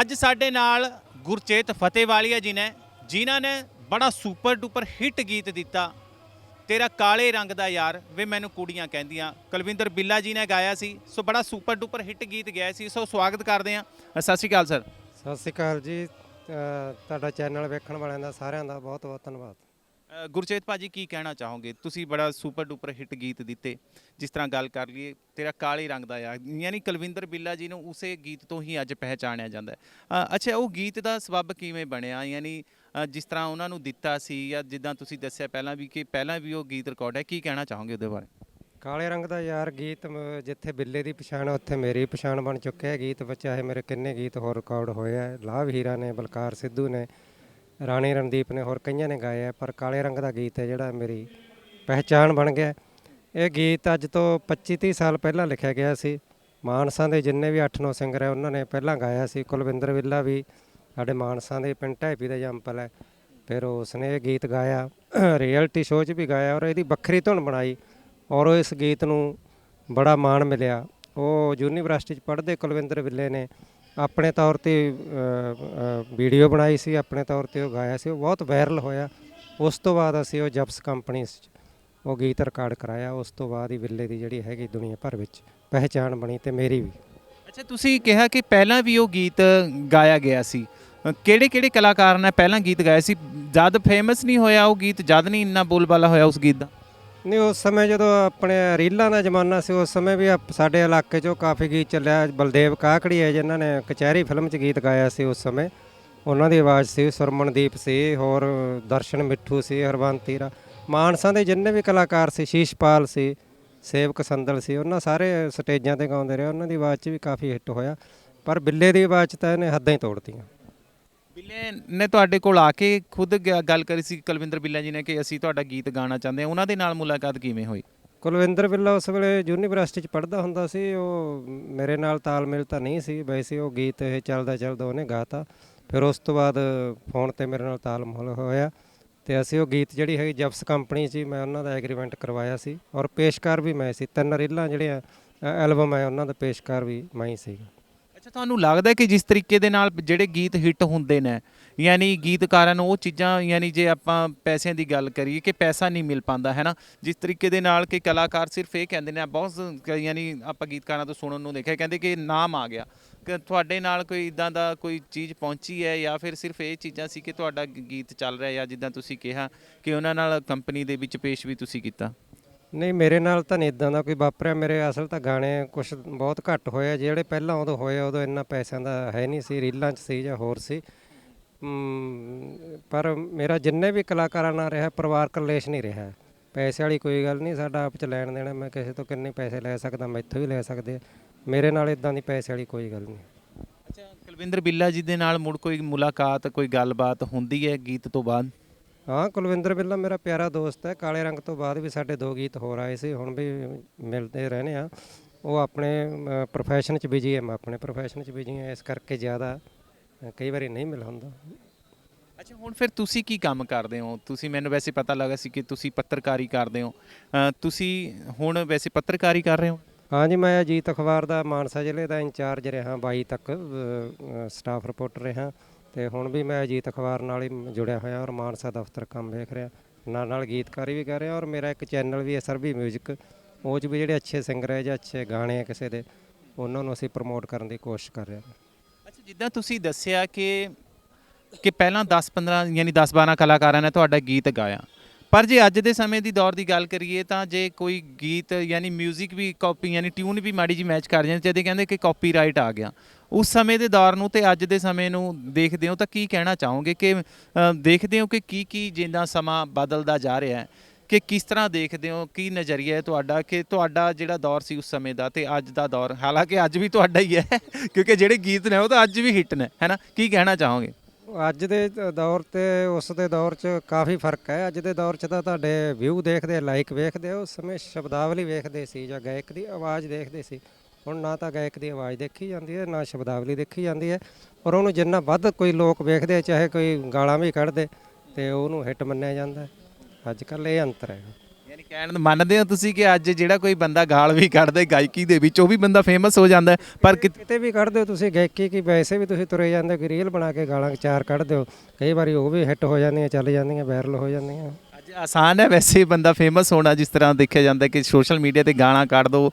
ਅੱਜ ਸਾਡੇ ਨਾਲ ਗੁਰਚੇਤ ਫਤਿਹਵਾਲੀਆ ਜੀ ਨੇ ਜਿਨ੍ਹਾਂ ਨੇ ਬੜਾ ਸੁਪਰ ਡੂਪਰ ਹਿੱਟ ਗੀਤ ਦਿੱਤਾ ਤੇਰਾ ਕਾਲੇ ਰੰਗ ਦਾ ਯਾਰ ਵੇ ਮੈਨੂੰ ਕੁੜੀਆਂ ਕਹਿੰਦੀਆਂ। ਕੁਲਵਿੰਦਰ ਬਿੱਲਾ ਜੀ ਨੇ ਗਾਇਆ ਸੀ ਸੋ ਬੜਾ ਸੁਪਰ ਡੂਪਰ ਹਿੱਟ ਗੀਤ ਗਿਆ ਸੀ ਸੋ ਸਵਾਗਤ ਕਰਦੇ ਹਾਂ। ਸਤਿ ਸ਼੍ਰੀ ਅਕਾਲ ਸਰ। ਸਤਿ ਸ਼੍ਰੀ ਅਕਾਲ ਜੀ ਅ, ਤੁਹਾਡਾ ਚੈਨਲ ਵੇਖਣ ਵਾਲਿਆਂ ਦਾ ਸਾਰਿਆਂ ਦਾ ਬਹੁਤ ਬਹੁਤ ਧੰਨਵਾਦ। ਅ, ਗੁਰਚੇਤ ਭਾਜੀ ਕੀ ਕਹਿਣਾ ਚਾਹੋਗੇ? ਤੁਸੀਂ ਬੜਾ ਸੁਪਰ ਡੂਪਰ ਹਿੱਟ ਗੀਤ ਦਿੱਤੇ। ਜਿਸ ਤਰ੍ਹਾਂ ਗੱਲ ਕਰ ਲਈਏ ਤੇਰਾ ਕਾਲੇ ਰੰਗ ਦਾ ਯਾਰ ਯਾਨੀ ਕੁਲਵਿੰਦਰ ਬਿੱਲਾ ਜੀ ਨੂੰ ਉਸੇ ਗੀਤ ਤੋਂ ਹੀ ਅੱਜ ਪਹਿਚਾਣਿਆ ਜਾਂਦਾ ਹੈ। ਅ, ਅੱਛਾ ਉਹ ਗੀਤ ਦਾ ਸਬੱਬ ਕਿਵੇਂ ਬਣਿਆ? ਯਾਨੀ ਅ, ਜਿਸ ਤਰ੍ਹਾਂ ਉਹਨਾਂ ਨੂੰ ਦਿੱਤਾ ਸੀ ਜਾਂ ਜਿੱਦਾਂ ਤੁਸੀਂ ਦੱਸਿਆ ਪਹਿਲਾਂ ਵੀ ਕਿ ਪਹਿਲਾਂ ਵੀ ਉਹ ਗੀਤ ਰਿਕਾਰਡ ਹੈ ਕੀ ਕਹਿਣਾ ਚਾਹੋਗੇ ਉਹਦੇ ਬਾਰੇ? ਕਾਲੇ ਰੰਗ ਦਾ ਯਾਰ ਗੀਤ ਮ- ਜਿੱਥੇ ਬਿੱਲੇ ਦੀ ਪਛਾਣ ਉੱਥੇ ਮੇਰੀ ਪਛਾਣ ਬਣ ਚੁੱਕਿਆ ਹੈ। ਗੀਤ ਵਿੱਚ ਚਾਹੇ ਮੇਰੇ ਕਿੰਨੇ ਗੀਤ ਹੋਰ ਰਿਕਾਰਡ ਹੋਏ ਆ। ਲਾਭ ਹੀਰਾ ਨੇ ਬਲਕਾਰ ਸਿੱਧੂ ਨੇ ਰਾਣੀ ਰਣਦੀਪ ਨੇ ਹੋਰ ਕਈਆਂ ਨੇ ਗਾਇਆ ਪਰ ਕਾਲੇ ਰੰਗ ਦਾ ਗੀਤ ਹੈ ਜਿਹੜਾ ਮੇਰੀ ਪਹਿਚਾਣ ਬਣ ਗਿਆ। ਇਹ ਗੀਤ ਅੱਜ ਤੋਂ 25 30 ਸਾਲ ਪਹਿਲਾਂ ਲਿਖਿਆ ਗਿਆ ਸੀ। ਮਾਨਸਾ ਦੇ ਜਿੰਨੇ ਵੀ 8-9 ਸਿੰਗਰ ਹੈ, ਉਹਨਾਂ ਨੇ ਪਹਿਲਾਂ ਗਾਇਆ ਸੀ। ਕੁਲਵਿੰਦਰ ਵਿੱਲਾ ਵੀ ਸਾਡੇ ਮਾਨਸਾ ਦੇ ਪਿੰਡ ਢੈਪੀ ਦਾ ਜੰਪਲ ਹੈ। ਫਿਰ ਉਸਨੇ ਇਹ ਗੀਤ ਗਾਇਆ, ਰਿਐਲਿਟੀ ਸ਼ੋਅ 'ਚ ਵੀ ਗਾਇਆ ਔਰ ਇਹਦੀ ਵੱਖਰੀ ਧੁਨ ਬਣਾਈ ਔਰ ਇਸ ਗੀਤ ਨੂੰ ਬੜਾ ਮਾਣ ਮਿਲਿਆ। ਉਹ ਯੂਨੀਵਰਸਿਟੀ 'ਚ ਪੜ੍ਹਦੇ ਕੁਲਵਿੰਦਰ ਵਿੱਲੇ ਨੇ ਆਪਣੇ ਤੌਰ ਤੇ ਵੀਡੀਓ ਬਣਾਈ ਸੀ, ਆਪਣੇ ਤੌਰ ਤੇ ਉਹ ਗਾਇਆ ਸੀ, ਉਹ ਬਹੁਤ ਵਾਇਰਲ ਹੋਇਆ। ਉਸ ਤੋਂ ਬਾਅਦ ਅਸੀਂ ਉਹ ਜਬਸ ਕੰਪਨੀ 'ਚ ਉਹ ਗੀਤ ਰਿਕਾਰਡ ਕਰਾਇਆ। ਉਸ ਤੋਂ ਬਾਅਦ ਹੀ ਵਿੱਲੇ ਦੀ ਜਿਹੜੀ ਹੈਗੀ ਦੁਨੀਆ ਭਰ ਵਿੱਚ ਪਹਿਚਾਣ ਬਣੀ ਤੇ ਮੇਰੀ ਵੀ। ਅੱਛਾ, ਤੁਸੀਂ ਕਿਹਾ ਕਿ ਪਹਿਲਾਂ ਵੀ ਉਹ ਗੀਤ ਗਾਇਆ ਗਿਆ ਸੀ। ਕਿਹੜੇ ਕਿਹੜੇ ਕਲਾਕਾਰ ਨੇ ਪਹਿਲਾਂ ਗੀਤ ਗਾਇਆ ਸੀ? ਜਦ ਫੇਮਸ ਨਹੀਂ ਹੋਇਆ ਉਹ ਗੀਤ, ਜਦ ਨਹੀਂ ਇੰਨਾ ਬੋਲਬਾਲਾ ਹੋਇਆ ਉਸ ਗੀਤ ਦਾ? ਨਹੀਂ, ਉਸ ਸਮੇਂ ਜਦੋਂ ਆਪਣੇ ਰੀਲਾਂ ਦਾ ਜ਼ਮਾਨਾ ਸੀ, ਉਸ ਸਮੇਂ ਵੀ ਆਪ- ਸਾਡੇ ਇਲਾਕੇ 'ਚੋਂ ਕਾਫੀ ਗੀਤ ਚੱਲਿਆ। ਬਲਦੇਵ ਕਾਕੜੀ ਹੈ ਜਿਨ੍ਹਾਂ ਨੇ ਕਚਹਿਰੀ ਫਿਲਮ 'ਚ ਗੀਤ ਗਾਇਆ ਸੀ ਉਸ ਸਮੇਂ। ਉਹਨਾਂ ਦੀ ਆਵਾਜ਼ ਸੀ, ਸੁਰਮਨਦੀਪ ਸੀ, ਹੋਰ ਦਰਸ਼ਨ ਮਿੱਠੂ ਸੀ ਹਰਵੰਤ ਹੀਰਾ ਮਾਨਸਾ ਦੇ ਜਿੰਨੇ ਵੀ ਕਲਾਕਾਰ ਸੀ, ਸ਼ੀਸ਼ਪਾਲ ਸੀ, ਸੇਵਕ ਸੰਦਲ ਸੀ, ਉਹਨਾਂ ਸਾਰੇ ਸਟੇਜਾਂ ਤੇ ਗਾਉਂਦੇ ਰਹੇ। ਉਹਨਾਂ ਦੀ ਆਵਾਜ਼ 'ਚ ਵੀ ਕਾਫੀ ਹਿੱਟ ਹੋਇਆ। ਪਰ ਬਿੱਲੇ ਦੀ ਆਵਾਜ਼ 'ਚ ਤਾਂ ਇਹਨੇ ਹੱਦਾਂ ਹੀ ਤੋੜਤੀਆਂ ਬਿੱਲੇ ਨੇ ਤੁਹਾਡੇ ਕੋਲ ਆ ਕੇ ਖੁਦ ਗ- ਗੱਲ ਕਰੀ ਸੀ ਕੁਲਵਿੰਦਰ ਬਿੱਲਾ ਜੀ ਨੇ ਕਿ ਅਸੀਂ ਤੁਹਾਡਾ ਗੀਤ ਗਾਣਾ ਚਾਹੁੰਦੇ ਹਾਂ। ਉਹਨਾਂ ਦੇ ਨਾਲ ਮੁਲਾਕਾਤ ਕਿਵੇਂ ਹੋਈ? ਕੁਲਵਿੰਦਰ ਬਿੱਲਾ ਉਸ ਵੇਲੇ ਯੂਨੀਵਰਸਿਟੀ 'ਚ ਪੜ੍ਹਦਾ ਹੁੰਦਾ ਸੀ। ਉਹ ਮੇਰੇ ਨਾਲ ਤਾਲਮੇਲ ਤਾਂ ਨਹੀਂ ਸੀ। ਵੈਸੇ ਉਹ ਗੀਤ ਇਹ ਚੱਲਦਾ ਚੱਲਦਾ ਉਹਨੇ ਗਾਤਾ। ਫਿਰ ਉਸ ਤੋਂ ਬਾਅਦ ਫੋਨ ਤੇ ਮੇਰੇ ਨਾਲ ਤਾਲਮੇਲ ਹੋਇਆ ਤੇ ਅਸੀਂ ਉਹ ਗੀਤ ਜਿਹੜੀ ਹੈਗੀ ਜਬਸ ਕੰਪਨੀ ਸੀ, ਮੈਂ ਉਹਨਾਂ ਦਾ ਐਗਰੀਮੈਂਟ ਕਰਵਾਇਆ ਸੀ। ਔਰ ਪੇਸ਼ਕਾਰ ਵੀ ਮੈਂ ਸੀ। ਤਿੰਨ ਰੀਲਾਂ ਜਿਹੜੀਆਂ ਐਲਬਮ ਹੈ, ਉਹਨਾਂ ਦਾ ਪੇਸ਼ਕਾਰ ਵੀ ਮੈਂ ਹੀ ਸੀ। ਤੁਹਾਨੂੰ ਲੱਗਦਾ ਕਿ ਜਿਸ ਤਰੀਕੇ ਦੇ ਨਾਲ ਜਿਹੜੇ ਗੀਤ ਹਿੱਟ ਹੁੰਦੇ ਨੇ, ਯਾਨੀ ਗੀਤਕਾਰਾਂ ਨੂੰ ਉਹ ਚੀਜ਼ਾਂ, ਯਾਨੀ ਜੇ ਆਪਾਂ ਪੈਸਿਆਂ ਦੀ ਗੱਲ ਕਰੀਏ ਕਿ ਪੈਸਾ ਨਹੀਂ ਮਿਲ ਪਾਉਂਦਾ, ਹੈ ਨਾ? ਜਿਸ ਤਰੀਕੇ ਦੇ ਨਾਲ ਕਿ ਕਲਾਕਾਰ ਸਿਰਫ ਇਹ ਕਹਿੰਦੇ ਨੇ, ਬਹੁਤ ਯਾਨੀ ਆਪਾਂ ਗੀਤਕਾਰਾਂ ਤੋਂ ਸੁਣਨ ਨੂੰ ਦੇਖਿਆ, ਕਹਿੰਦੇ ਕਿ ਨਾਮ ਆ ਗਿਆ। ਕਿ, ਤੁਹਾਡੇ ਨਾਲ ਕੋਈ ਇਦਾਂ ਦਾ ਕੋਈ ਚੀਜ਼ ਪਹੁੰਚੀ ਹੈ ਜਾਂ ਫਿਰ ਸਿਰਫ ਇਹ ਚੀਜ਼ਾਂ ਸੀ ਕਿ ਤੁਹਾਡਾ ਗੀਤ ਚੱਲ ਰਿਹਾ ਜਾਂ ਜਿੱਦਾਂ ਤੁਸੀਂ ਕਿਹਾ ਕਿ ਉਹਨਾਂ ਨਾਲ ਕੰਪਨੀ ਦੇ ਵਿੱਚ ਪੇਸ਼ ਵੀ ਤੁਸੀਂ ਕੀਤਾ? ਨਹੀਂ ਮੇਰੇ ਨਾਲ ਤਾਂ ਨਹੀਂ ਇਦਾਂ ਦਾ ਕੋਈ ਵਾਪਰਿਆ। ਮੇਰੇ ਅਸਲ ਤਾਂ ਗਾਣੇ ਕੁਝ ਬਹੁਤ ਘੱਟ ਹੋਏ ਆ। ਜਿਹੜੇ ਪਹਿਲਾਂ ਉਦੋਂ ਹੋਏ ਆ, ਉਦੋਂ ਇੰਨਾ ਪੈਸਿਆਂ ਦਾ ਹੈ ਨਹੀਂ ਸੀ ਰੀਲਾਂ 'ਚ ਸੀ ਜਾਂ ਹੋਰ ਸੀ। ਮ, ਪਰ ਮੇਰਾ ਜਿੰਨੇ ਵੀ ਕਲਾਕਾਰਾਂ ਨਾਲ ਰਿਹਾ ਪਰਿਵਾਰਕ ਰਿਲੇਸ਼ਨ ਹੀ ਰਿਹਾ। ਪੈਸੇ ਵਾਲੀ ਕੋਈ ਗੱਲ ਨਹੀਂ ਸਾਡਾ ਆਪ ਚ ਲੈਣ ਦੇਣਾ। ਮੈਂ ਕਿਸੇ ਤੋਂ ਕਿੰਨੇ ਪੈਸੇ ਲੈ ਸਕਦਾ ਮੈਥੋਂ ਵੀ ਲੈ ਸਕਦੇ ਆ। ਮੇਰੇ ਨਾਲ ਇਦਾਂ ਦੀ ਪੈਸੇ ਵਾਲੀ ਕੋਈ ਗੱਲ ਨਹੀਂ। ਅੱਛਾ ਕੁਲਵਿੰਦਰ ਬਿੱਲਾ ਜੀ ਦੇ ਨਾਲ ਮੁੜ ਕੋਈ ਮੁਲਾਕਾਤ ਕੋਈ ਗੱਲਬਾਤ ਹੁੰਦੀ ਹੈ ਗੀਤ ਤੋਂ ਬਾਅਦ? ਹਾਂ ਕੁਲਵਿੰਦਰ ਬਿੱਲਾ ਮੇਰਾ ਪਿਆਰਾ ਦੋਸਤ ਹੈ। ਕਾਲੇ ਰੰਗ ਤੋਂ ਬਾਅਦ ਵੀ ਸਾਡੇ ਦੋ ਗੀਤ ਹੋਰ ਆਏ ਸੀ ਹੁਣ ਵੀ ਮਿਲਦੇ ਰਹਿੰਦੇ ਆ। ਉਹ ਆਪਣੇ ਪ੍ਰੋਫੈਸ਼ਨ 'ਚ ਬਿਜ਼ੀ ਹੈ। ਮੈਂ ਆਪਣੇ ਪ੍ਰੋਫੈਸ਼ਨ 'ਚ ਬਿਜ਼ੀ ਹਾਂ ਇਸ ਕਰਕੇ ਜ਼ਿਆਦਾ ਕਈ ਵਾਰੀ ਨਹੀਂ ਮਿਲ ਹੁੰਦਾ। ਅੱਛਾ ਹੁਣ ਫਿਰ ਤੁਸੀਂ ਕੀ ਕੰਮ ਕਰਦੇ ਹੋ? ਤੁਸੀਂ ਮੈਨੂੰ ਵੈਸੇ ਪਤਾ ਲੱਗਾ ਸੀ ਕਿ ਤੁਸੀਂ ਪੱਤਰਕਾਰੀ ਕਰਦੇ ਹੋ। ਤੁਸੀਂ ਹੁਣ ਵੈਸੇ ਪੱਤਰਕਾਰੀ ਕਰ ਰਹੇ ਹੋ? ਹਾਂਜੀ ਮੈਂ ਅਜੀਤ ਅਖਬਾਰ ਦਾ ਮਾਨਸਾ ਜ਼ਿਲ੍ਹੇ ਦਾ ਇੰਚਾਰਜ ਰਿਹਾ 22 ਤੱਕ ਸਟਾਫ ਰਿਪੋਰਟਰ ਰਿਹਾ। ਤੇ ਹੁਣ ਵੀ ਮੈਂ ਅਜੀਤ ਅਖਬਾਰ ਨਾਲ ਹੀ ਜੁੜਿਆ ਹੋਇਆ ਔਰ ਮਾਨਸਾ ਦਫ਼ਤਰ ਕੰਮ ਵੇਖ ਰਿਹਾ ਨਾਲ ਨਾਲ ਗੀਤਕਾਰੀ ਵੀ ਕਰ ਰਿਹਾ ਔਰ ਮੇਰਾ ਇੱਕ ਚੈਨਲ ਵੀ ਹੈ ਸਰਬੀ 뮤직 ਉਹ 'ਚ ਵੀ ਜਿਹੜੇ ਅੱਛੇ ਸਿੰਗਰ ਹੈ ਜਾਂ ਅੱਛੇ ਗਾਣੇ ਆ ਕਿਸੇ ਦੇ ਉਹਨਾਂ ਨੂੰ ਅਸੀਂ ਪ੍ਰਮੋਟ ਕਰਨ ਦੀ ਕੋਸ਼ਿਸ਼ ਕਰ ਰਹੇ ਹਾਂ ਅੱਛਾ ਜਿੱਦਾਂ ਤੁਸੀਂ ਦੱਸਿਆ ਕਿ ਕਿ ਪਹਿਲਾਂ 10 15 ਯਾਨੀ 10 12 ਕਲਾਕਾਰਾਂ ਨੇ ਤੁਹਾਡਾ ਗੀਤ ਗਾਇਆ ਪਰ ਜੇ ਅੱਜ ਦੇ ਸਮੇਂ ਦੀ ਦੌਰ ਦੀ ਗੱਲ ਕਰੀਏ ਤਾਂ ਜੇ ਕੋਈ ਗੀਤ ਯਾਨੀ 뮤직 ਵੀ ਕਾਪੀ ਯਾਨੀ ਟਿਊਨ ਵੀ ਮਾੜੀ ਜੀ ਮੈਚ ਕਰ ਜਾਂਦੇ ਜਦੇ ਕਹਿੰਦੇ ਕਿ ਕਾਪੀਰਾਈਟ ਆ ਗਿਆ ਉਸ ਸਮੇਂ ਦੇ ਦੌਰ ਨੂੰ ਤੇ ਅੱਜ ਦੇ ਸਮੇਂ ਨੂੰ ਦੇਖਦੇ ਹੋ ਤਾਂ ਕੀ ਕਹਿਣਾ ਚਾਹੋਗੇ ਕਿ ਅ, ਦੇਖਦੇ ਹੋ ਕਿ ਕੀ ਕੀ ਜਿੰਦਾ ਸਮਾਂ ਬਦਲਦਾ ਜਾ ਰਿਹਾ ਹੈ ਕਿ ਕਿਸ ਤਰ੍ਹਾਂ ਦੇਖਦੇ ਹੋ ਕੀ ਨਜ਼ਰੀਆ ਹੈ ਤੁਹਾਡਾ ਕਿ ਤੁਹਾਡਾ ਜਿਹੜਾ ਦੌਰ ਸੀ ਉਸ ਸਮੇਂ ਦਾ ਤੇ ਅੱਜ ਦਾ ਦੌਰ ਹਾਲਾਂਕਿ ਅੱਜ ਵੀ ਤੁਹਾਡਾ ਹੀ ਹੈ ਕਿਉਂਕਿ ਜਿਹੜੇ ਗੀਤ ਨੇ ਉਹ ਤਾਂ ਅੱਜ ਵੀ ਹਿੱਟ ਨੇ ਹੈਨਾ ਕੀ ਕਹਿਣਾ ਚਾਹੋਗੇ? ਅੱਜ ਦੇ ਦੌਰ ਤੇ ਉਸ ਦੇ ਦੌਰ 'ਚ ਕਾਫੀ ਫ਼ਰਕ ਹੈ ਅੱਜ ਦੇ ਦੌਰ 'ਚ ਤਾਂ ਤੁਹਾਡੇ ਵਿਊ ਦੇਖਦੇ ਲਾਈਕ ਵੇਖਦੇ ਉਸ ਸਮੇਂ ਸ਼ਬਦਾਵਲੀ ਵੇਖਦੇ ਸੀ ਜਾਂ ਗਾਇਕ ਦੀ ਆਵਾਜ਼ ਦੇਖਦੇ ਸੀ। ਹੁਣ ਨਾ ਤਾਂ ਗਾਇਕ ਦੀ ਆਵਾਜ਼ ਦੇਖੀ ਜਾਂਦੀ ਹੈ ਨਾ ਸ਼ਬਦਾਵਲੀ ਦੇਖੀ ਜਾਂਦੀ ਹੈ ਔਰ ਉਹਨੂੰ ਜਿੰਨਾ ਵੱਧ ਕੋਈ ਲੋਕ ਵੇਖਦੇ ਚਾਹੇ ਕੋਈ ਗਾਲਾਂ ਵੀ ਕੱਢਦੇ ਤੇ ਉਹਨੂੰ ਹਿੱਟ ਮੰਨਿਆ ਜਾਂਦਾ ਹੈ। ਅੱਜ ਕੱਲ ਇਹ ਅੰਤਰ ਹੈ। ਯਾਨੀ ਕਹਿਣ ਮੰਨਦੇ ਹੋ ਤੁਸੀਂ ਕਿ ਅੱਜ ਜਿਹੜਾ ਕੋਈ ਬੰਦਾ ਗਾਲ ਵੀ ਕੱਢਦਾ ਗਾਇਕੀ ਦੇ ਵਿੱਚ ਉਹ ਵੀ ਬੰਦਾ ਫੇਮਸ ਹੋ ਜਾਂਦਾ ਹੈ, ਪਰ ਕਿਤੇ ਵੀ ਕੱਢ ਦਿਓ ਤੁਸੀਂ ਗਾਇਕੀ ਕੀ ਵੈਸੇ ਵੀ ਤੁਸੀਂ ਤੁਰੇ ਜਾਂਦੇ ਕੋਈ ਰੀਲ ਬਣਾ ਕੇ ਗਾਲਾਂ ਚਾਰ ਕੱਢ ਦਿਓ ਕਈ ਵਾਰੀ ਉਹ ਵੀ ਹਿੱਟ ਹੋ ਜਾਂਦੀਆਂ ਚੱਲ ਜਾਂਦੀਆਂ ਵਾਇਰਲ ਹੋ ਜਾਂਦੀਆਂ। ਆਸਾਨ ਹੈ ਵੈਸੇ ਬੰਦਾ ਫੇਮਸ ਹੋਣਾ ਜਿਸ ਤਰ੍ਹਾਂ ਦੇਖਿਆ ਜਾਂਦਾ ਕਿ ਸੋਸ਼ਲ ਮੀਡੀਆ ਤੇ ਗਾਣਾ ਕੱਢ ਦੋ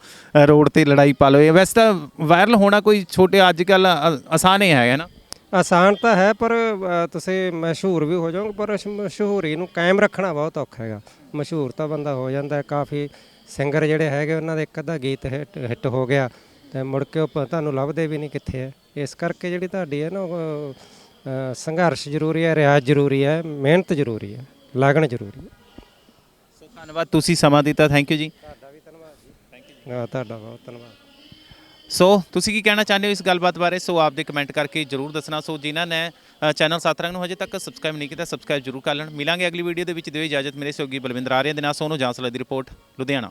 ਰੋਡ ਤੇ ਲੜਾਈ ਪਾ ਲਓ। ਇਹ ਵੈਸੇ ਤਾਂ ਵਾਇਰਲ ਹੋਣਾ ਕੋਈ ਛੋਟੇ ਅੱਜ ਕੱਲ ਆਸਾਨ ਹੀ ਹੈਗਾ ਨਾ? ਆਸਾਨ ਤਾਂ ਹੈ ਪਰ ਅ, ਤੁਸੀਂ ਮਸ਼ਹੂਰ ਵੀ ਹੋ ਜਾਓਗੇ ਪਰ ਇਸ ਮਸ਼ਹੂਰੀ ਨੂੰ ਕਾਇਮ ਰੱਖਣਾ ਬਹੁਤ ਔਖਾ ਹੈਗਾ। ਮਸ਼ਹੂਰ ਤਾਂ ਬੰਦਾ ਹੋ ਜਾਂਦਾ ਹੈ ਕਾਫੀ ਸਿੰਗਰ ਜਿਹੜੇ ਹੈਗੇ ਉਹਨਾਂ ਦੇ ਇੱਕ ਅੱਧਾ ਗੀਤ ਹਿੱਟ ਹਿੱਟ ਹੋ ਗਿਆ ਤੇ ਮੁੜ ਕੇ ਉਹ ਪ- ਤੁਹਾਨੂੰ ਲੱਭਦੇ ਵੀ ਨਹੀਂ ਕਿੱਥੇ ਹੈ। ਇਸ ਕਰਕੇ ਜਿਹੜੀ ਤੁਹਾਡੀ ਹੈ ਨਾ ਉਹ, ਅ, ਸੰਘਰਸ਼ ਜ਼ਰੂਰੀ ਹੈ ਰਿਆਜ਼ ਜ਼ਰੂਰੀ ਹੈ ਮਿਹਨਤ ਜ਼ਰੂਰੀ ਹੈ। ਲਗਨ ਜ਼ਰੂਰੀ ਹੈ। ਸੋ ਧੰਨਵਾਦ ਤੁਸੀਂ ਸਮਾਂ ਦਿੱਤਾ ਥੈਂਕ ਯੂ ਜੀ। ਤੁਹਾਡਾ ਵੀ ਧੰਨਵਾਦ ਜੀ। ਥੈਂਕ ਯੂ ਤੁਹਾਡਾ ਬਹੁਤ ਧੰਨਵਾਦ। ਸੋ ਤੁਸੀਂ ਕੀ ਕਹਿਣਾ ਚਾਹੁੰਦੇ ਹੋ ਇਸ ਗੱਲਬਾਤ ਬਾਰੇ? ਸੋ ਆਪਦੇ ਕਮੈਂਟ ਕਰਕੇ ਜਰੂਰ ਦੱਸਣਾ। ਸੋ ਜਿਨ੍ਹਾਂ ਨੇ ਅ, ਚੈਨਲ ਸਤਰੰਗ ਨੂੰ ਹਜੇ ਤੱਕ ਸਬਸਕ੍ਰਾਈਬ ਨਹੀਂ ਕੀਤਾ ਸਬਸਕ੍ਰਾਈਬ ਜਰੂਰ ਕਰ ਲੈਣ। ਮਿਲਾਂਗੇ ਅਗਲੀ ਵੀਡੀਓ ਦੇ ਵਿੱਚ। ਦਿਓ ਇਜਾਜ਼ਤ। ਮੇਰੇ ਸਹਿਯੋਗੀ ਬਲਵਿੰਦਰ ਆਰਿਆ ਦੇ ਨਾਲ। ਸੋਨੂੰ ਜਾਂਸਲਾ ਦੀ ਰਿਪੋਰਟ ਲੁਧਿਆਣਾ।